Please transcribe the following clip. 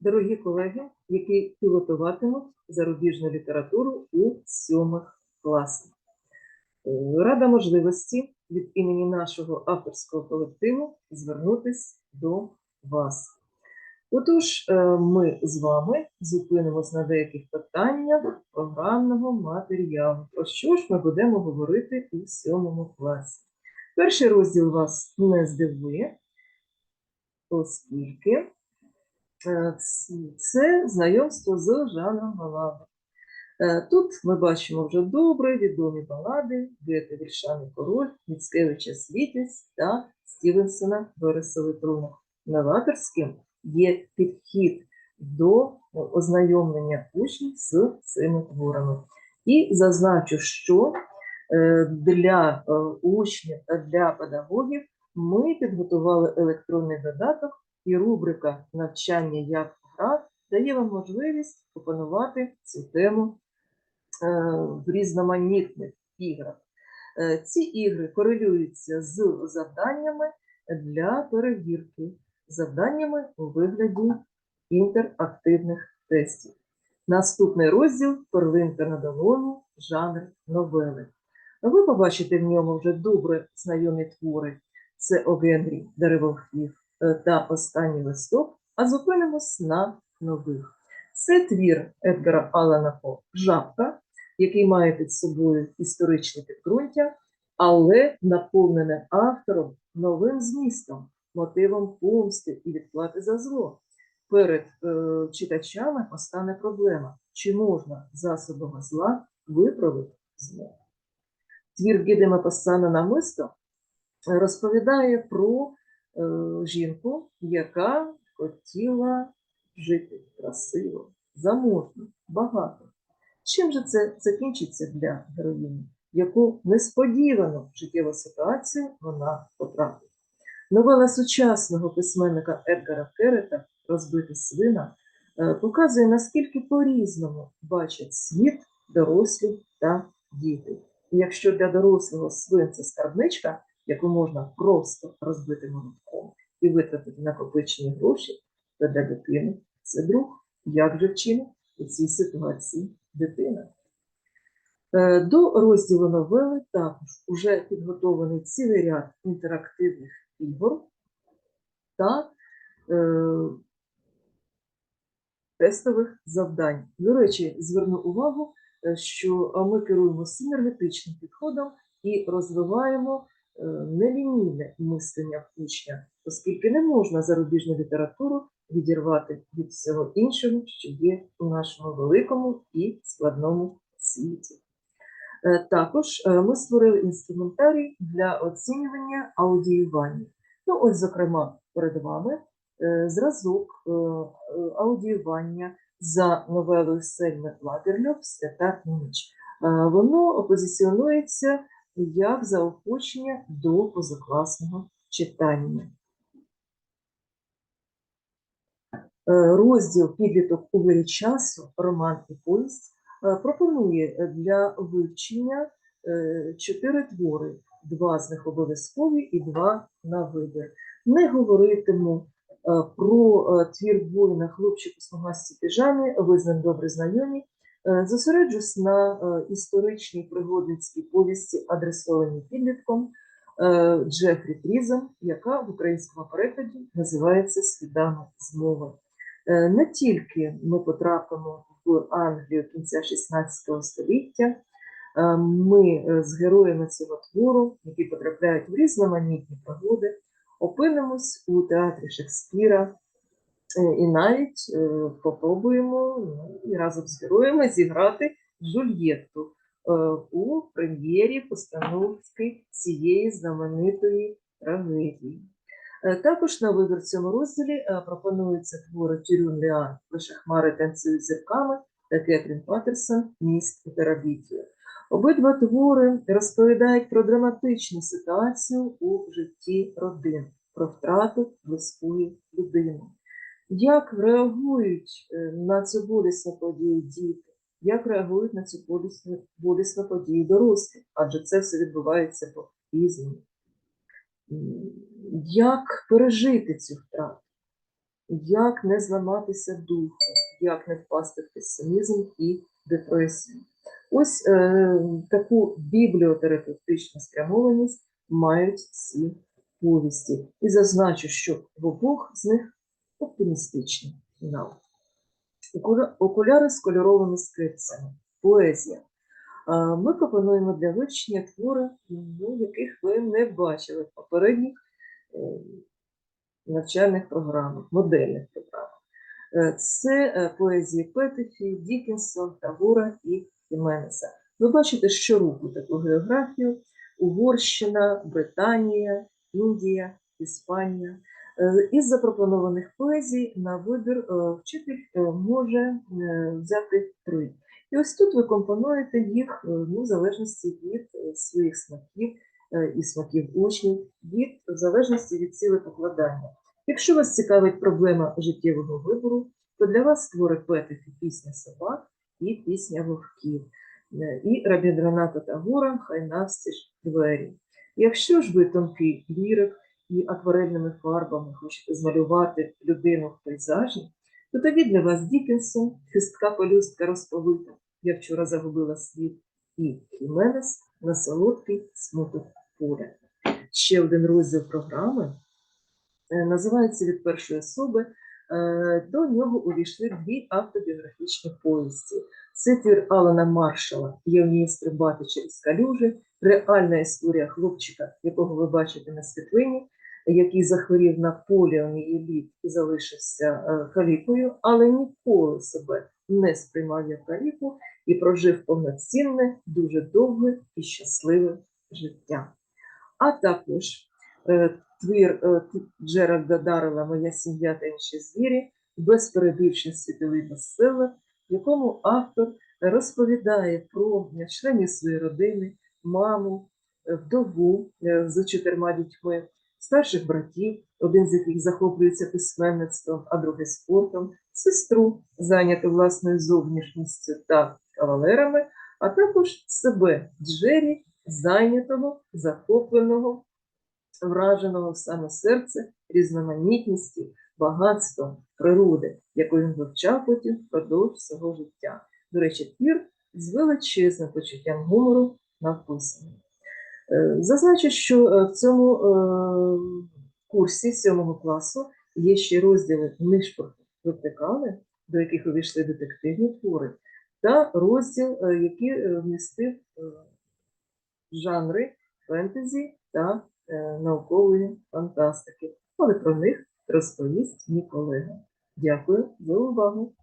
дорогі колеги, які пілотуватимуть зарубіжну літературу у сьомих класах. Е, Рада можливості від імені нашого авторського колективу звернутися до вас. Отож, е, ми з вами зупинимось на деяких питаннях програмного матеріалу. Про що ж ми будемо говорити у сьомому класі? Перший розділ вас не здивує, оскільки це знайомство з жанром балади. Е, Тут ми бачимо вже добре відомі балади Гете Вільшаний Король, Міцкевича Світець та Стівенсона Вересовий Трунок. Новаторським є підхід до ознайомлення учнів з цими творами. І зазначу, що е, для е, учнів та для педагогів ми підготували електронний додаток, і рубрика навчання як гра дає вам можливість опанувати цю тему е, в різноманітних іграх. Е, Ці ігри корелюються з завданнями для перевірки, завданнями у вигляді інтерактивних тестів. Наступний розділ перлинка на долоні, жанр новели. Ви побачите в ньому вже добре знайомі твори. Це О Генрі, Деревохвів е, та Останній листок, а зупинимось на нових. Це твір Едгара Алана По Жабка, який має під собою історичне підґрунтя, але наповнене автором новим змістом, мотивом помсти і відплати за зло. Перед е, читачами постане проблема, чи можна засобами зла виправити зло. Твір Гідема Пассана Намисто розповідає про е, жінку, яка хотіла жити красиво, заможно, багато. Чим же це закінчиться для героїні? В яку несподівану життєву ситуацію вона потрапить? Новела сучасного письменника Едгара Керета Розбита свина е, показує, наскільки по-різному бачать світ дорослі та діти. І якщо для дорослого свин це скарбничка, яку можна просто розбити молотком і витратити накопичені гроші, то для дитини це друг. Як же вчинить у цій ситуації дитина? Е, До розділу новели також уже підготовлений цілий ряд інтерактивних ігор та е, тестових завдань. До речі, зверну увагу, е, що е, ми керуємо синергетичним підходом і розвиваємо нелінійне мислення учня, оскільки не можна зарубіжну літературу відірвати від всього іншого, що є у нашому великому і складному світі. Е, Також е, ми створили інструментарій для оцінювання аудіювання. Ну, ось, зокрема, перед вами е, зразок е, е, аудіювання за новелою Сельми Лагерльов Свята ніч. Е, Воно позиціонується як заохочення до позакласного читання. Е, Розділ підліток у вирі часу, роман і повість е, пропонує для вивчення е, чотири твори, два з них обов'язкові і два на вибір. Не говоритиму про твір воїна хлопчик у смугастій піжамі, ви з ним добре знайомі. Е, Зосереджусь на е, історичній пригодницькій повісті, адресованій підлітком е, Джефрі Трізом, яка в українському перекладі називається Свідана змова. Е, Не тільки ми потрапимо в Англію кінця 16 століття, ми з героями цього твору, які потрапляють в різноманітні пригоди, опинимось у театрі Шекспіра і навіть е, попробуємо ну, і разом з героями зіграти Жульєтту е, у прем'єрі постановки цієї знаменитої трагедії. Е, Також на вибір цьому розділі е, пропонуються твори Тюрюн Ліан «Лише хмари танцюють зірками та Кетрін Паттерсон «Міст у терабітію». Обидва твори розповідають про драматичну ситуацію у житті родин, про втрату близької людини. Як реагують е, на цю болісну подію діти? Як реагують на цю болісну, болісну подію дорослі? Адже це все відбувається по-різному. Як пережити цю втрату? як не зламатися духом, як не впасти в песимізм і депресію. Ось е, таку бібліотерапевтичну спрямованість мають ці повісті. І зазначу, що в обох з них оптимістичний фінал. Окуляри з кольоровими скрипцями. Поезія. Ми пропонуємо для вивчення твори, ну, яких ви не бачили в попередніх е, навчальних програмах, модельних програмах. Е, Це е, поезії Петефі, Дікінсон, Тагора і Хіменеса. Ви бачите щоруку таку географію: Угорщина, Британія, Індія, Іспанія. Е, Із запропонованих поезій на вибір е, вчитель може е, взяти три. І ось тут ви компонуєте їх ну, в залежності від своїх смаків і смаків учнів, від в залежності від сили покладання. Якщо вас цікавить проблема життєвого вибору, то для вас твори Петефі пісня собак і пісня вовків. І Рабіндраната Тагора Хай навстіж двері. Якщо ж ви тонкий лірик і акварельними фарбами хочете змалювати людину в пейзажі, то тоді для вас Дікенсон, хистка пелюстка розповита, я вчора загубила світ, і Хіменес на солодкий смуток поля. Ще один розділ програми е, називається від першої особи. Е, До нього увійшли дві автобіографічні повісті. Це твір Алана Маршала «Я вмію стрибати через калюжі, реальна історія хлопчика, якого ви бачите на світлині, який захворів на поліомієліт і залишився е, калікою, але ніколи себе не сприймав як каліку і прожив повноцінне, дуже довге і щасливе життя. А також е, твір е, Джеральда Даррела Моя сім'я та інші звірі, без перебільшень світовий бестселер, в якому автор розповідає про членів своєї родини, маму, е, вдову е, з чотирма дітьми, старших братів, один з яких захоплюється письменництвом, а другий спортом, сестру, зайняту власною зовнішністю та кавалерами, а також себе, Джері, зайнятого, захопленого, враженого в саме серце різноманітністю, багатством природи, яку він вивчав потім впродовж свого життя. До речі, твір з величезним почуттям гумору написаний. Е, Зазначу, що е, в цьому е, курсі сьомого класу є ще розділи нишпорту вертикали, до яких увійшли детективні твори, та розділ, який вмістив жанри фентезі та наукової фантастики. Але про них розповість мій колега. Дякую за увагу.